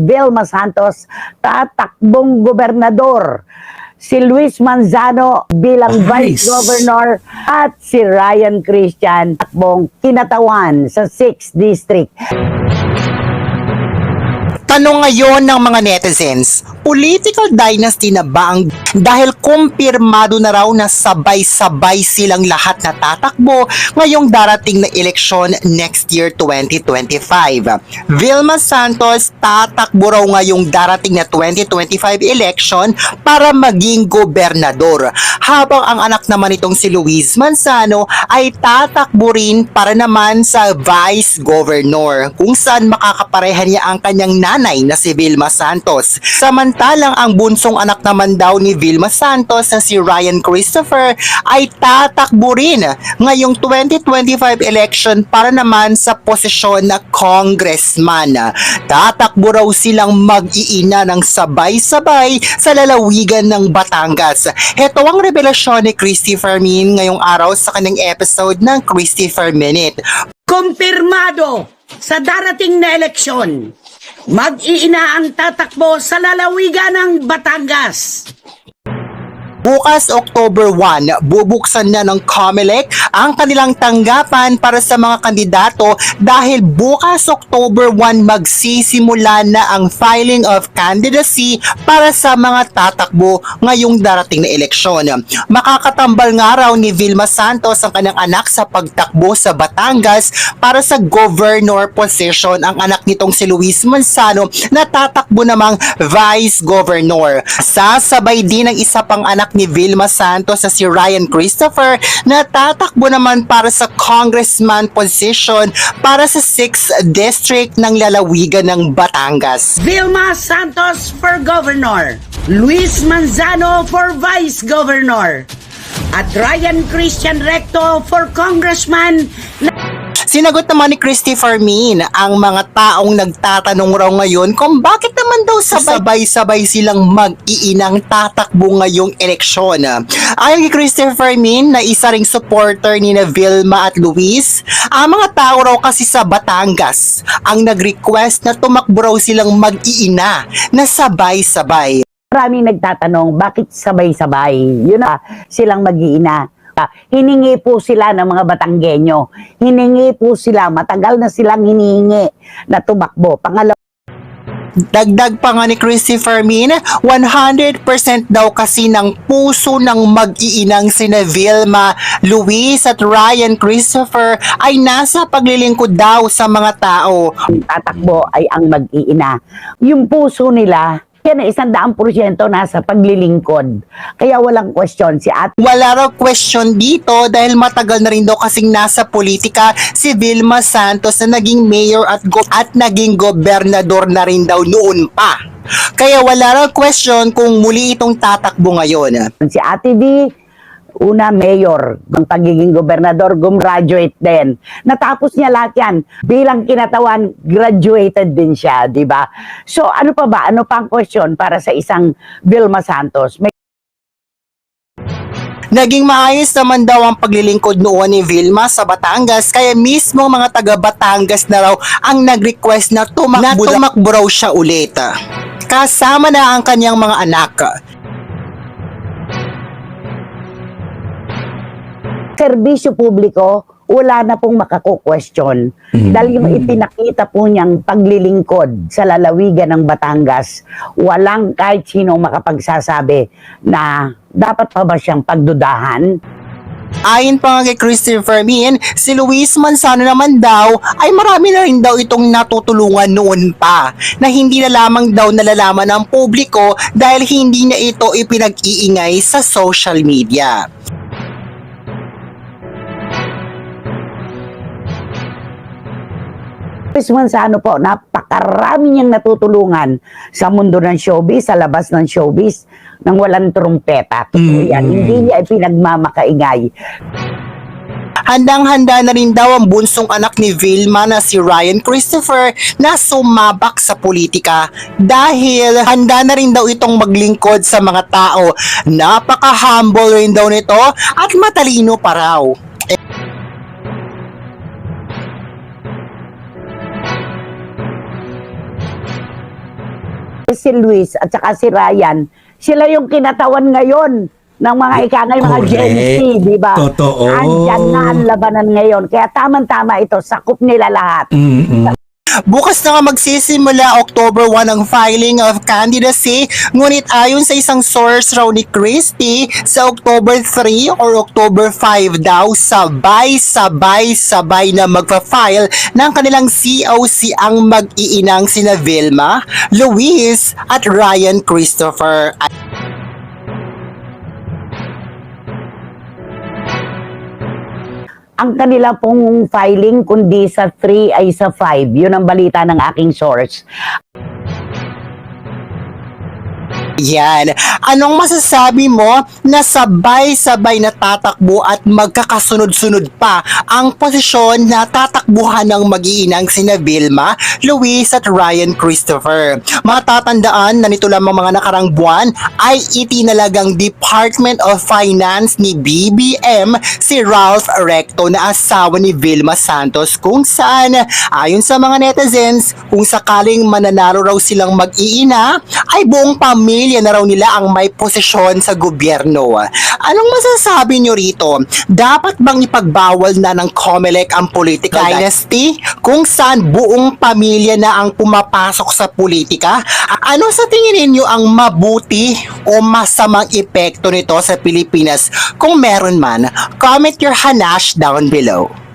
Vilma Santos tatakbong gobernador. Si Luis Manzano bilang Nice. Vice Governor at si Ryan Christian takbong kinatawan sa 6th District. Tanong ngayon ng mga netizens, political dynasty na ba ang dahil kumpirmado na raw na sabay-sabay silang lahat na tatakbo ngayong darating na eleksyon next year 2025. Vilma Santos tatakbo raw ngayong darating na 2025 election para maging gobernador habang ang anak naman itong si Luis Manzano ay tatakbo rin para naman sa vice governor kung saan makakapareha niya ang kanyang nanay na si Vilma Santos. Samantalang ang bunsong anak naman daw ni Vilma Santos na si Ryan Christopher ay tatakbo rin ngayong 2025 election para naman sa posisyon na congressman. Tatakbo raw silang mag-iina ng sabay-sabay sa lalawigan ng Batangas. Ito ang revelasyon ni Christy Fermin ngayong araw sa kanyang episode ng Christopher Minute. Kumpirmado sa darating na eleksyon, mag-iina tatakbo sa lalawigan ng Batangas. Bukas October 1, bubuksan na ng COMELEC ang kanilang tanggapan para sa mga kandidato dahil bukas October 1 magsisimula na ang filing of candidacy para sa mga tatakbo ngayong darating na eleksyon. Makakatambal nga raw ni Vilma Santos ang kanyang anak sa pagtakbo sa Batangas para sa governor position ang anak nitong si Luis Manzano na tatakbo namang vice governor. Sasabay din ang isa pang anak ni Vilma Santos na si Ryan Christopher. Na tatakbo naman para sa congressman position para sa 6th district ng lalawigan ng Batangas. Vilma Santos for Governor, Luis Manzano for Vice Governor, at Ryan Christian Recto for Congressman Sinagot naman ni Christy Fermin ang mga taong nagtatanong raw ngayon kung bakit naman daw sabay-sabay silang mag-iinang tatakbo ngayong eleksyon. Ayon kay Christy Fermin na isa ring supporter ni Vilma at Luis, ang mga tao raw kasi sa Batangas ang nag-request na tumakbo raw silang mag-iina na sabay-sabay. Maraming nagtatanong bakit sabay-sabay. Yun na silang mag-iina. Ah, Hiningi po sila ng mga Batanggenyo. Hiningi po sila, matagal na silang hinihingi na tumakbo. Pangalawa, Dagdag pa nga ni Christy Fermin, 100% daw kasi ng puso ng mag-iinang sina Vilma, Luis at Ryan Christopher ay nasa paglilingkod daw sa mga tao. tatakbo ay ang mag-iina. Yung puso nila, yan ay isang daang porsyento nasa paglilingkod. Kaya walang question. Si Ate Wala raw question dito dahil matagal na rin daw kasing nasa politika si Vilma Santos na naging mayor at, go- at naging gobernador na rin daw noon pa. Kaya wala raw question kung muli itong tatakbo ngayon. si Ate V, una mayor, ng pagiging gobernador, gumraduate din. Natapos niya lahat yan. Bilang kinatawan, graduated din siya, di ba? So ano pa ba? Ano pa ang question para sa isang Vilma Santos? May Naging maayos naman daw ang paglilingkod noon ni Vilma sa Batangas kaya mismo mga taga Batangas na raw ang nag-request na tumakbo, na tumakbo raw siya ulit. Kasama na ang kanyang mga anak. Serbisyo publiko, wala na pong makako-question. Dahil yung ipinakita po niyang paglilingkod sa lalawigan ng Batangas, walang kahit sino makapagsasabi na dapat pa ba siyang pagdudahan. Ayon pa nga kay Christine Fermin, si Luis Manzano naman daw ay marami na rin daw itong natutulungan noon pa na hindi na lamang daw nalalaman ng publiko dahil hindi na ito ipinag-iingay sa social media. Luis Manzano po, napakarami niyang natutulungan sa mundo ng showbiz, sa labas ng showbiz, nang walang trumpeta. Totoo yan. Mm. Hindi niya ipinagmamakaingay. Handang-handa na rin daw ang bunsong anak ni Vilma na si Ryan Christopher na sumabak sa politika dahil handa na rin daw itong maglingkod sa mga tao. Napaka-humble rin daw nito at matalino pa raw. Si Luis at saka si Ryan, sila yung kinatawan ngayon ng mga ikangay mga Gen Z, di ba? Totoo. Andyan na ang labanan ngayon. Kaya tamang-tama ito, sakop nila lahat. Mm-mm. Bukas na nga magsisimula October 1 ang filing of candidacy, ngunit ayon sa isang source raw ni Christie, sa October 3 or October 5 daw, sabay-sabay-sabay na magpa-file ng kanilang COC ang mag-iinang sina Vilma, Luis at Ryan Christopher. Ang kanila pong filing, kundi sa 3 ay sa 5. Yun ang balita ng aking source. Yan. Anong masasabi mo na sabay-sabay na tatakbo at magkakasunod-sunod pa ang posisyon na tatakbuhan ng mag-iinang sina Vilma, Luis at Ryan Christopher? Matatandaan na nito lamang mga nakarang buwan ay itinalagang Department of Finance ni BBM si Ralph Recto na asawa ni Vilma Santos kung saan ayon sa mga netizens kung sakaling mananalo raw silang mag-iina ay buong pamilya na raw nila ang may posisyon sa gobyerno. Anong masasabi nyo rito? Dapat bang ipagbawal na ng COMELEC ang political dynasty kung saan buong pamilya na ang pumapasok sa politika? Ano sa tingin ninyo ang mabuti o masamang epekto nito sa Pilipinas kung meron man? Comment your hanash down below.